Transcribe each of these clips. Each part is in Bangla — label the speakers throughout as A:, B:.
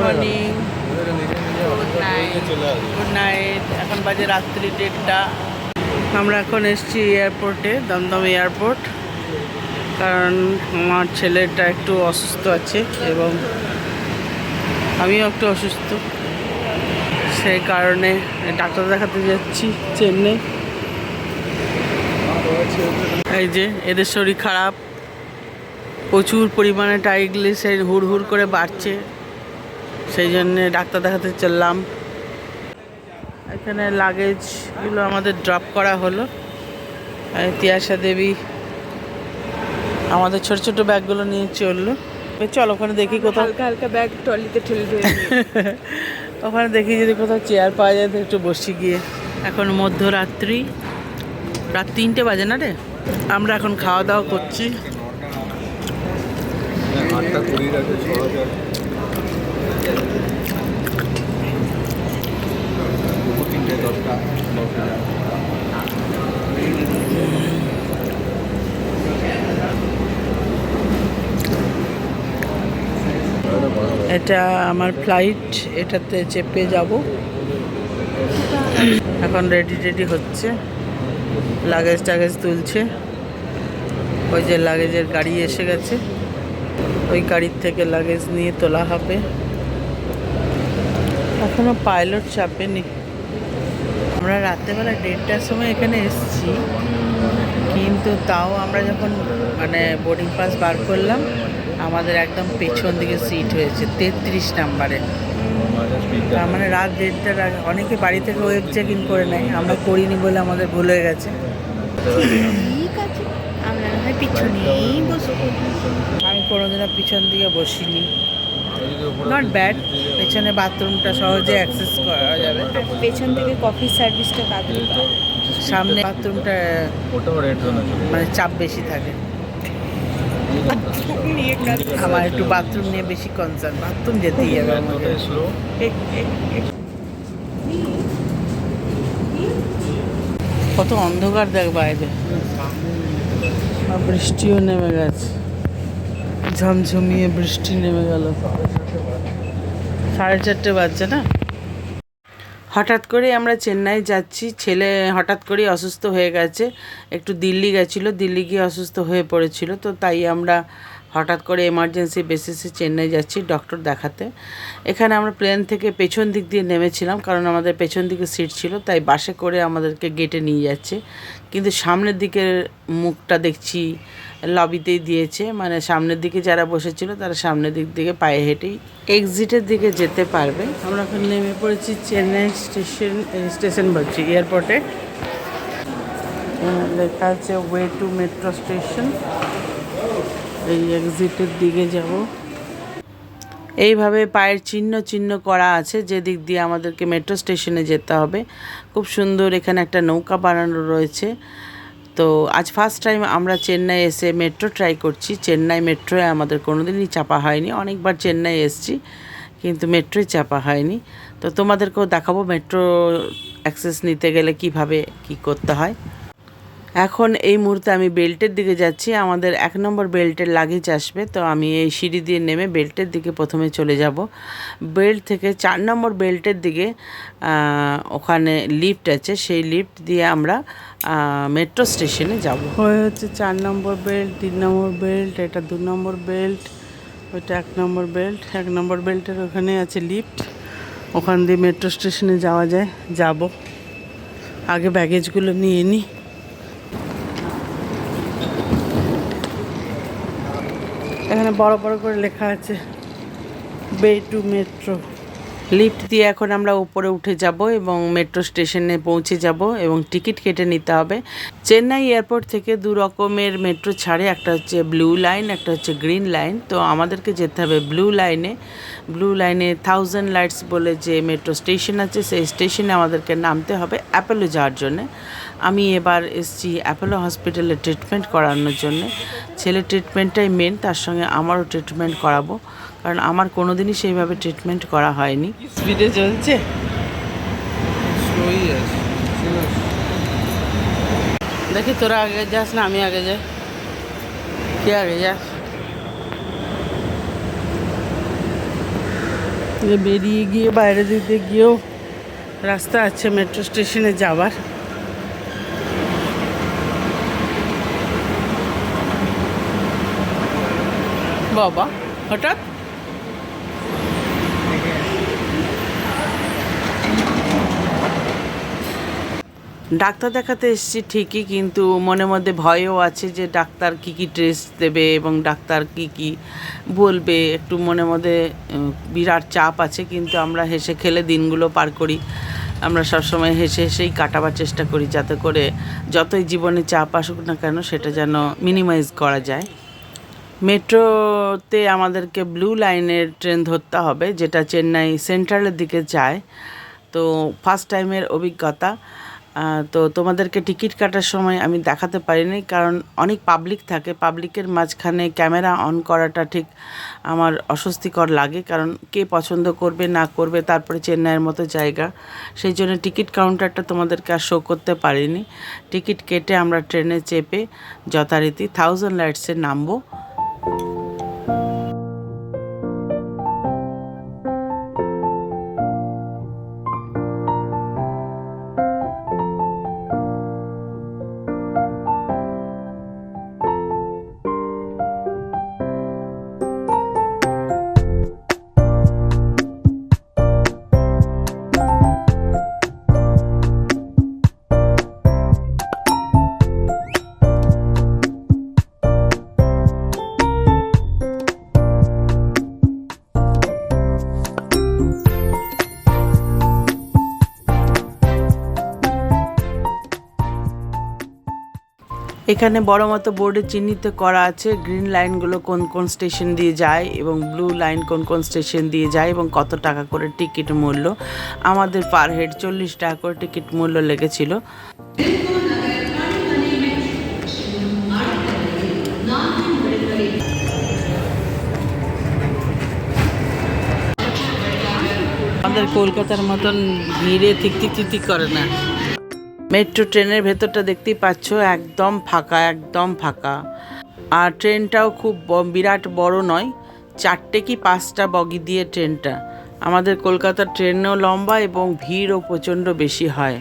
A: মর্নিং গুড নাইট নাইট এখন বাজে রাত্রি দেড়টা। আমরা এখন এসেছি এয়ারপোর্টে দমদম এয়ারপোর্ট কারণ আমার ছেলেটা একটু অসুস্থ আছে এবং আমিও একটু অসুস্থ। সেই কারণে ডাক্তার দেখাতে যাচ্ছি চেন্নাই। এই যে, এদের শরীর খারাপ। প্রচুর পরিমাণে টাইগ্লিসাইড হুড় হুড় করে বাড়ছে। সেই জন্যে ডাক্তার দেখাতে চললাম। এখানে লাগেজগুলো আমাদের ড্রপ করা হলো। আর তিয়াশা দেবী আমাদের ছোট ছোট ব্যাগগুলো নিয়ে চলল। চল ওখানে দেখি কোথাও।
B: হালকা হালকা ব্যাগ ট্রলিতে ঠেলে দিয়ে
A: ওখানে দেখি যদি কোথাও চেয়ার পাওয়া যায় তো একটু বসি গিয়ে। এখন মধ্যরাত্রি। রাত তিনটে বাজে না রে? আমরা এখন খাওয়া দাওয়া করছি।
C: আটটা কুড়ির
A: এটা আমার ফ্লাইট এটাতে চেপে যাব। এখন রেডি টেডি হচ্ছে। লাগেজ টাগেজ তুলছে। ওই যে লাগেজের গাড়ি এসে গেছে। ওই গাড়ির থেকে লাগেজ নিয়ে তোলা হবে। এখনও পাইলট চাপেনি। আমরা রাত্রেবেলা দেড়টার সময় এখানে এসেছি। কিন্তু তাও আমরা যখন মানে বোর্ডিং পাস বার করলাম আমাদের একদম পেছন দিকে সিট হয়েছে তেত্রিশ নাম্বারে তার মানে রাত দেড়টার আগে অনেকে বাড়ি থেকে ওয়েব চেক ইন করে নেয় আমরা করিনি বলে আমাদের ভুল হয়ে গেছে।
B: ঠিক আছে আমরা না হয় পিছনেই বসবো।
A: আমি কোনোদিনও পিছন দিকে বসিনি। নট ব্যাড পেছনে বাথরুমটা সহজে অ্যাক্সেস করা যাবে।
B: পেছন থেকে কফি সার্ভিসটা।
A: সামনে বাথরুমটা মানে চাপ বেশি থাকে। আমার একটু বাথরুম নিয়ে বেশি কনসার্ন বাথরুম যেতেই হবে আমাদের কত অন্ধকার দেখ বাইরে। বৃষ্টিও নেমে গেছে। ঝমঝমিয়ে বৃষ্টি নেমে গেল। সাড়ে চারটে বাজছে না? হঠাৎ করে আমরা চেন্নাই যাচ্ছি। ছেলে হঠাৎ করেই অসুস্থ হয়ে গেছে। একটু দিল্লি গেছিল, দিল্লি গিয়ে অসুস্থ হয়ে পড়েছিল। তো তাই আমরা হঠাৎ করে এমার্জেন্সি বেসিসে চেন্নাই যাচ্ছি ডক্টর দেখাতে। এখানে আমরা প্লেন থেকে পেছন দিক দিয়ে নেমেছিলাম, কারণ আমাদের পেছন দিকে সিট ছিল, তাই বাসে করে আমাদেরকে গেটে নিয়ে যাচ্ছে। কিন্তু সামনের দিকের মুখটা দেখছি লবিতেই দিয়েছে। মানে সামনের দিকে যারা বসেছিল তারা সামনের দিক থেকে পায়ে হেঁটেই এক্সিটের দিকে যেতে পারবে। আমরা এখন নেমে পড়েছি চেন্নাই স্টেশন স্টেশন বলছি এয়ারপোর্টে লেখা আছে ওয়ে টু মেট্রো স্টেশন এই এক্সিটের দিকে যাব। এইভাবে পায়ের চিহ্ন চিহ্ন করা আছে যে দিক দিয়ে আমাদেরকে মেট্রো স্টেশনে যেতে হবে। খুব সুন্দর এখানে একটা নৌকা বানানো রয়েছে। তো আজ ফার্স্ট টাইম আমরা চেন্নাই এসে মেট্রো ট্রাই করছি। চেন্নাই মেট্রোয় আমাদের কোনো দিনই চাপা হয়নি। অনেকবার চেন্নাই এসছি, কিন্তু মেট্রোয় চাপা হয়নি। তো তোমাদেরকেও দেখাবো মেট্রো অ্যাক্সেস নিতে গেলে কীভাবে কি করতে হয়। এখন এই মুহূর্তে আমি বেল্টের দিকে যাচ্ছি। আমাদের এক নম্বর বেল্টের লাগেজ আসবে, তো আমি এই সিঁড়ি দিয়ে নেমে বেল্টের দিকে প্রথমে চলে যাব। বেল্ট থেকে চার নম্বর বেল্টের দিকে ওখানে লিফট আছে, সেই লিফট দিয়ে আমরা মেট্রো স্টেশনে যাব। হয়ে হচ্ছে চার নম্বর বেল্ট, তিন নম্বর বেল্ট, এটা দু নম্বর বেল্ট, ওইটা এক নম্বর বেল্ট, এক নম্বর বেল্টের ওখানে আছে লিফট ওখান দিয়ে মেট্রো স্টেশনে যাওয়া যায়, যাব। আগে ব্যাগেজগুলো নিয়ে নিই এখানে বড় বড় করে লেখা আছে বে টু মেট্রো। লিফট দিয়ে এখন আমরা উপরে উঠে যাব এবং মেট্রো স্টেশনে পৌঁছে যাব এবং টিকিট কেটে নিতে হবে। চেন্নাই এয়ারপোর্ট থেকে দু রকমের মেট্রো ছাড়ে, একটা হচ্ছে ব্লু লাইন একটা হচ্ছে গ্রিন লাইন তো আমাদেরকে যেতে হবে ব্লু লাইনে ব্লু লাইনে থাউজেন্ড লাইটস বলে যে মেট্রো স্টেশন আছে, সেই স্টেশনে আমাদেরকে নামতে হবে অ্যাপেলো যাওয়ার জন্যে। আমি এবার এসছি অ্যাপোলো হসপিটালে ট্রিটমেন্ট করানোর জন্য। ছেলে ট্রিটমেন্টটাই মেন তার সঙ্গে আমারও ট্রিটমেন্ট করাবো। কারণ আমার কোনো দিনই সেইভাবে ট্রিটমেন্ট করা হয়নি। স্পিডে চলছে। দেখি তোরা আগে যাস না, আমি আগে যাই। কে আগে যাস? বেরিয়ে গিয়ে বাইরে দিতে গিয়েও রাস্তা আছে মেট্রো স্টেশনে যাওয়ার বাবা, হঠাৎ? ডাক্তার দেখাতে এসেছি ঠিকই, কিন্তু মনে মধ্যে ভয়ও আছে যে ডাক্তার কি কি টেস্ট দেবে এবং ডাক্তার কি কি বলবে। একটু মনে মধ্যে বিরাট চাপ আছে, কিন্তু আমরা হেসে খেলে দিনগুলো পার করি। আমরা সবসময় হেসে হেসেই কাটাবার চেষ্টা করি যাতে করে যতই জীবনে চাপ আসুক না কেন সেটা যেন মিনিমাইজ করা যায়। মেট্রোতে আমাদেরকে ব্লু লাইনের ট্রেন ধরতে হবে, যেটা চেন্নাই সেন্ট্রালের দিকে যায়। তো ফার্স্ট টাইমের অভিজ্ঞতা। তো তোমাদেরকে টিকিট কাটার সময় আমি দেখাতে পারিনি, কারণ অনেক পাবলিক থাকে। পাবলিকের মাঝখানে ক্যামেরা অন করাটা ঠিক আমার অস্বস্তিকর লাগে, কারণ কে পছন্দ করবে, না করবে, তারপরে চেন্নাইয়ের মতো জায়গা। সেই জন্য টিকিট কাউন্টারটা তোমাদেরকে আর শো করতে পারিনি। টিকিট কেটে আমরা ট্রেনে চেপে যথারীতি থাউজেন্ড লাইটসে নামবো। এখানে বড় মতো বোর্ডে চিহ্নিত করা আছে গ্রিন লাইনগুলো কোন কোন স্টেশন দিয়ে যায় এবং ব্লু লাইন কোন কোন স্টেশন দিয়ে যায় এবং কত টাকা করে টিকিট মূল্য। আমাদের পার হেড চল্লিশ টাকা করে টিকিট মূল্য লেগেছিল। আমাদের কলকাতার মতন ভিড়ে ঠিক ঠিক করে না। মেট্রো ট্রেনের ভেতরটা দেখতেই পাচ্ছ, একদম ফাঁকা একদম ফাঁকা। আর ট্রেনটাও খুব বিরাট বড় নয়, চারটে কি পাঁচটা বগি দিয়ে ট্রেনটা। আমাদের কলকাতার ট্রেনও লম্বা এবং ভিড়ও প্রচণ্ড বেশি হয়।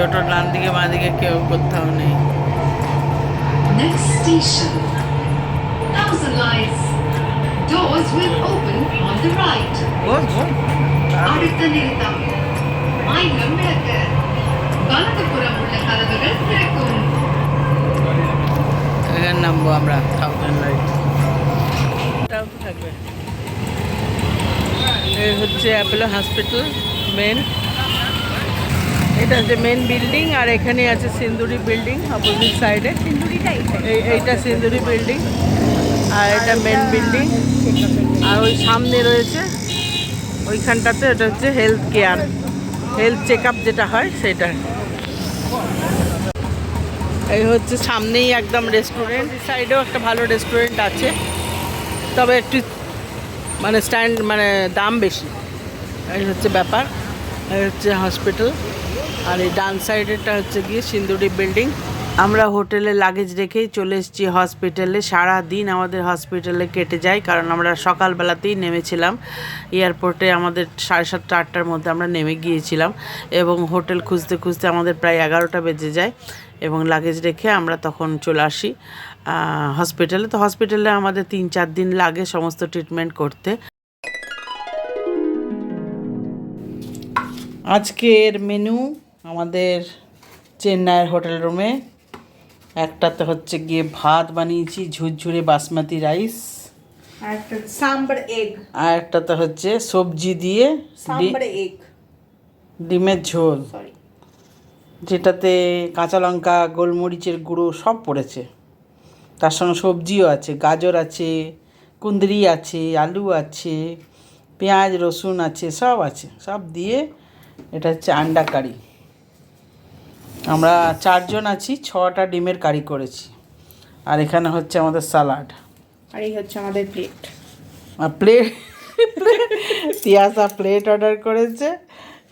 A: ছোট ডান দিকে বাঁ দিকে কেউ কোথাও নেই
D: Next station. Thousand Lights. Doors will open on the right. அடுத்த நிறுத்தம் ஆயிரம் விளக்கு வலதுபுறம் உள்ள கதவுகள் திறக்கும்
A: এখানে নামবো আমরা থাউজেন্ড লাইট থাকবে এই হচ্ছে অ্যাপেলো হসপিটাল মেন এটা হচ্ছে মেন বিল্ডিং আর এখানে আছে সিন্দুরি বিল্ডিং অপোজিট সাইডে এইটা সিন্দুরি বিল্ডিং আর এটা মেন বিল্ডিং আর ওই সামনে রয়েছে ওইখানটাতে এটা হচ্ছে হেলথ কেয়ার হেলথ চেক যেটা হয় সেটা। এই হচ্ছে সামনেই একদম রেস্টুরেন্ট সাইডেও একটা ভালো রেস্টুরেন্ট আছে। তবে একটু মানে স্ট্যান্ড মানে দাম বেশি। এই হচ্ছে ব্যাপার। এই হচ্ছে হসপিটাল আর এই ডান সাইডেরটা হচ্ছে গিয়ে সিন্দুরি বিল্ডিং। আমরা হোটেলে লাগেজ রেখেই চলে এসেছি হসপিটালে। সারা দিন আমাদের হসপিটালে কেটে যায়, কারণ আমরা সকালবেলাতেই নেমেছিলাম। এয়ারপোর্টে আমাদের সাড়ে সাতটা, আটটার মধ্যে আমরা নেমে গিয়েছিলাম এবং হোটেল খুঁজতে খুঁজতে আমাদের প্রায় এগারোটা বেজে যায় এবং লাগেজ রেখে আমরা তখন চলে আসি। হসপিটালে। তো হসপিটালে আমাদের তিন চার দিন লাগে সমস্ত ট্রিটমেন্ট করতে। আজকের মেনু আমাদের চেন্নাইয়ের হোটেল রুমে একটাতে হচ্ছে গিয়ে ভাত বানিয়েছি ঝুরঝুরে বাসমতি রাইস
B: আর একটা সাম্বার এগ
A: আর একটাতে হচ্ছে সবজি দিয়ে
B: সাম্বার এগ
A: ডিমের ঝোল। যেটাতে কাঁচা লঙ্কা গোলমরিচের গুঁড়ো সব পড়েছে। তার সঙ্গে সবজিও আছে গাজর আছে কুন্দরি আছে আলু আছে পেঁয়াজ রসুন আছে সব আছে। সব দিয়ে এটা হচ্ছে আন্ডা কারি। আমরা চারজন আছি ছটা ডিমের কারি করেছি। আর এখানে হচ্ছে আমাদের সালাড।
B: আর এই হচ্ছে আমাদের প্লেট
A: আর প্লেট তিয়াসা প্লেট অর্ডার করেছে।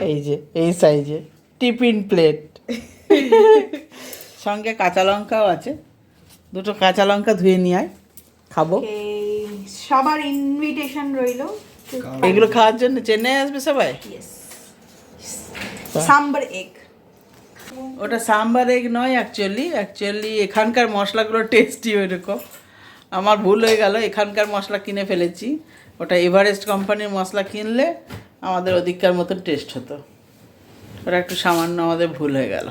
A: এই যে এই সাইজে টিফিন প্লেট সঙ্গে কাঁচা লঙ্কাও আছে। দুটো কাঁচা লঙ্কা ধুয়ে নিয়ে আয়। খাব।
B: সবার ইনভিটেশন রইল।
A: এগুলো খাওয়ার জন্য চেন্নাই আসবে সবাই?
B: সাম্বার এগ।
A: ওটা সাম্বার এগ নয় অ্যাকচুয়ালি অ্যাকচুয়ালি এখানকার মশলাগুলো টেস্টি ওইরকম। আমার ভুল হয়ে গেল এখানকার মশলা কিনে ফেলেছি। ওটা এভারেস্ট কোম্পানির মশলা কিনলে আমাদের ওদিককার মতন টেস্ট হতো। ওটা একটু সামান্য আমাদের ভুল হয়ে গেল।